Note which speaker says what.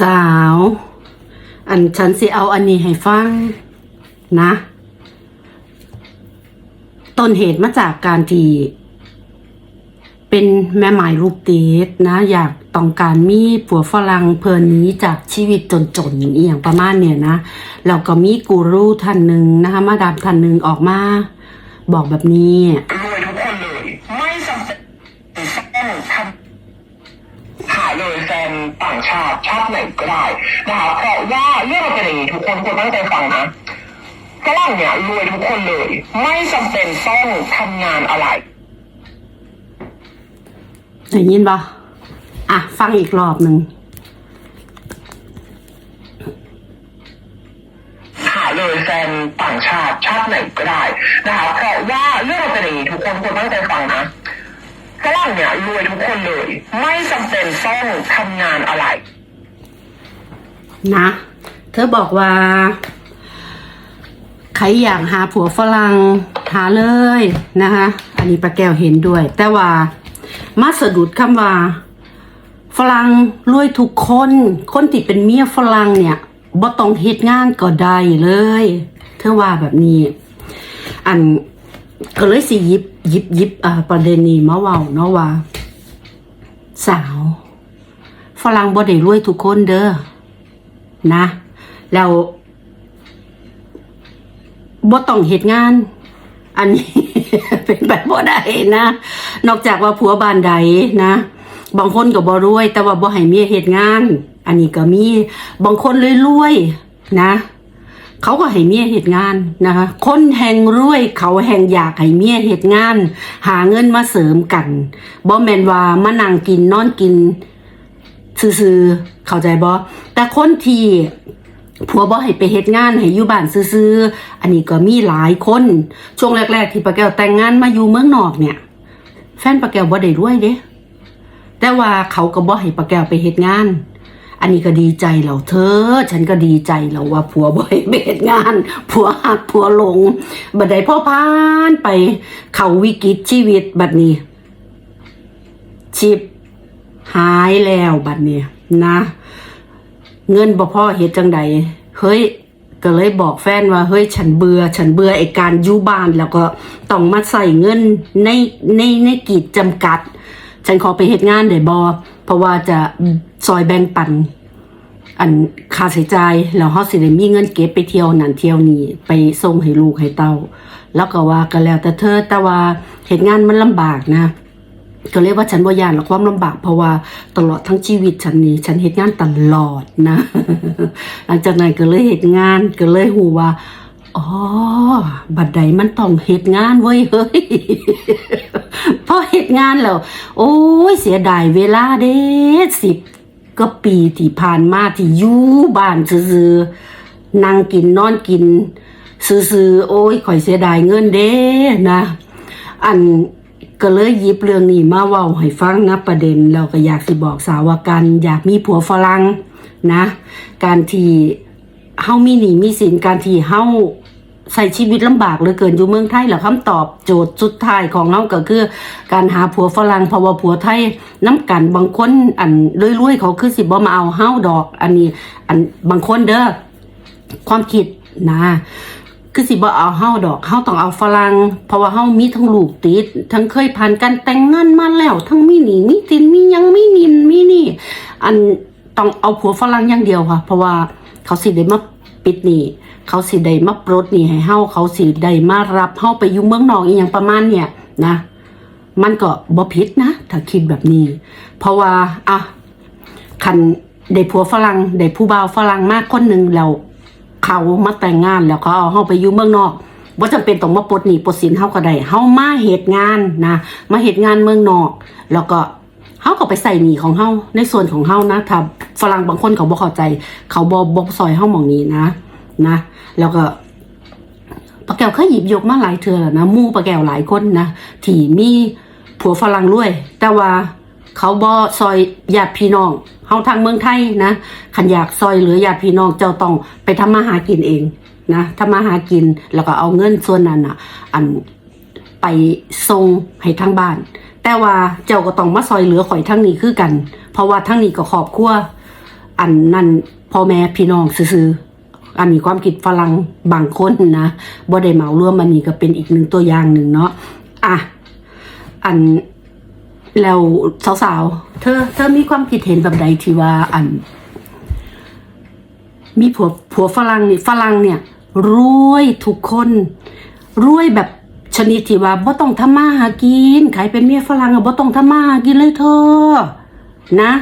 Speaker 1: สาว อันฉันสิเอาอันนี้ให้ฟังนะต้นเหตุมาจากการที่เป็นแม่หมายลูกติดนะ อยากต้องการมีผัวฝรั่งเพลินนี้จากชีวิตจนๆอย่างเอียงประมาณเนี่ยนะแล้วก็มีกูรูท่านหนึ่งนะคะ มาดามท่านหนึ่งออกมา บอกแบบนี้
Speaker 2: เลย ไม่จำเป็นต้องทำหาเลยแฟนต่าง ชาติชาติไหนก็ได้นะคะเพราะว่าเรื่องมันเป็นอย่างนี้ทุกคนควรตั้งใจฟังนะฝรั่งเนี่ยรวยทุกคนเลย ไม่จำเป็นต้องทำงานอะไร
Speaker 1: ได้ยินปะอะ ฟังอีกรอบหนึ่ง
Speaker 2: หาเลยแฟนต่างชาติชาติไหนก็ได้นะคะเพราะว่าเรื่องมันเป็นอย่างนี้ทุกคนควรตั้งใจฟังนะ ฝรั่งเนี่ยรวยทุกคนเลย ไม่จำเป็นต้องทำงานอะไร
Speaker 1: นะ เธอบอกว่า ใครอยากหาผัวฝรั่งหาเลยนะคะ อันนี้ป้าแก้วเห็นด้วย แต่ว่ามาสะดุดคำว่า ฝรั่งรวยทุกคน คนที่เป็นเมียฝรั่งเนี่ยบ่ต้องเฮ็ดงานก็ได้เลย เธอว่าแบบนี้ อัน ก็เลยสิยิบยิบยิบอ่าประเด็นนี้มาเว้าเนาะว่า สาวฝรั่งบ่ได้รวยทุกคนเด้อนะ แล้วบ่ต้องเหตุงาน อันนี้ เป็นแบบบ่ได้นะ นอกจากว่าผัวบ้านใดนะ บางคนก็บ่รวย แต่ว่าบ่ให้เมียเหตุงาน อันนี้ก็มี บางคนรวยๆนะ เขาก็ให้เมียเหตุงานนะคะ คนแห่งรวยเขาแห่งอยากให้เมียเหตุงาน หาเงินมาเสริมกันบ่แมนว่ามานั่งกินนอนกิน ซื่อๆเข้าใจบ่แต่คนที่ผัวบ่ให้ไปเฮ็ดงานให้อยู่บ้านซื่อๆอันนี้ก็มีหลายคน ช่วงแรก ๆ ที่ป้าแก้วแต่งงานมาอยู่เมืองนอกเนี่ย แฟนป้าแก้วบ่ได้รวยเด้แต่ว่าเขาก็บ่ให้ป้าแก้วไปเฮ็ดงาน อันนี้ก็ดีใจแล้วเธอ ฉันก็ดีใจแล้วว่าผัวบ่ให้ไปเฮ็ดงาน ผัวหักผัวหลง บัดใดพ่อพานไป เข้าวิกฤตชีวิตบัดนี้ชีพหายแล้วบัดนี่ยนะ เงินบ่พ่อเฮ็ดจังใดเฮ้ยก็เลยบอกแฟนว่าเฮ้ยฉันเบื่อฉันเบื่อไอการอยู่บ้านแล้วก็ต้องมาใส่เงินในในในกีดจำกัด ฉันขอไปเฮ็ดงานได้บ่เพราะว่าจะซอยแบ่งปัน อันค่าใช้จ่ายแล้วเฮาสิได้มีเงินเก็บไปเที่ยวนั่นเที่ยวนี้ไปส่งให้ลูกให้เต้า แล้วก็ว่าก็แล้วแต่เธอแต่ว่าเฮ็ดงานมันลำบากนะก็เรียกว่าฉันบ่ยานหรอกความลำบากเพราะว่าตลอดทั้งชีวิตฉันนี่ฉันเฮ็ดงานตลอดนะ หลังจากนั้นก็เลยเฮ็ดงานก็เลยหูว่าอ๋อ บัดใดมันต้องเฮ็ดงานเว้ยเฮ้ยพอเฮ็ดงานแล้ว โอ้ยเสียดายเวลาเด้สิบ ก็ปีที่ผ่านมาที่อยู่บ้านซื่อๆนั่งกินนอนกิน ซื่อๆโอ้ยข่อยเสียดายเงินเด้นะ อันก็เลยยิบเรื่องนี้มาเว้าให้ฟังนะประเด็น เราก็อยากสิบอกสาวว่ากันอยากมีผัวฝรั่งนะ การที่เฮามีหนี้มีสินการที่เฮา ใส่ชีวิตลำบากเหลือเกินอยู่เมืองไทยแล้วคำตอบโจทย์สุดท้ายของเราก็คือ การหาผัวฝรั่งเพราะว่าผัวไทยน้ำกันบางคนอันรวยๆเขาคือสิบ่มาเอาเฮาดอก อันนี้ อันบางคนเด้อความคิดนะคือสิบ่เอาเฮาดอกเฮาต้องเอาฝรั่งเพราะว่าเฮามีทั้งลูกติด ทั้งเคยผ่านการแต่งงานมาแล้ว ทั้งมีหนี้มีสินมียังมีนินมีนี่ อันต้องเอาผัวฝรั่งอย่างเดียวค่ะ เพราะว่าเขาสิได้มา ปิดหนี้เขาสิได้มาปลดหนี้ให้เฮาเขาสิได้มารับเฮาไปอยู่เมืองนอกอีหยังประมาณเนี่ยนะ มันก็บ่ผิดนะถ้าคิดแบบนี้ เพราะว่าอะคันได้ผัวฝรั่งได้ผู้บ่าวฝรั่งมากคนหนึ่งแล้วเขามาแต่งงานแล้วก็เอาเฮาไปอยู่เมืองนอกว่าจำเป็นต้องมาปลดหนี้ปลดสินเฮาก็ได้เฮามาเหตุงานนะ มาเหตุงานเมืองนอก แล้วก็เฮาก็ไปใส่หนี้ของเฮาในส่วนของเฮานะถ้า ฝรั่งบางคนเขาบ่เข้าใจ เขาบ่บ่ซอยเฮาหม่องนี้นะ นะ แล้วก็ปะแก้วเคยหยิบยกมาหลายเทื่อแล้วนะมู่ปะแก้วหลายคนนะที่มีผัวฝรั่งรวย แต่ว่าเขาบ่ซอยญาติพี่น้องเฮาทางเมืองไทยนะขันอยากซอยเหลือญาติพี่น้องเจ้าต้องไปทำมาหากินเองนะทำมาหากินแล้วก็เอาเงินส่วนนั้นอะ อันไปส่งให้ทางบ้าน แต่ว่าเจ้าก็ต้องมาซอยเหลือข่อยทั้งนี้คือกัน เพราะว่าทั้งนี้ก็ครอบครัว อันนั่นพ่อแม่พี่น้องซื่ออันนี้ความคิดฝรั่งบางคนนะบ่ได้เหมารวมมันนี่ก็เป็นอีกหนึ่งตัวอย่างหนึ่งเนาะอะอันแล้วสาวๆ เธอ เธอมีความคิดเห็นแบบใดที่ว่าอัน มีผัวผัวฝรั่งนี่ฝรั่งเนี่ย รวยทุกคน รวยแบบชนิดที่ว่าบ่ต้องทำมาหากินใครเป็นเมียฝรั่งอะบ่ต้องทำมาหากินเลยเธอ นะ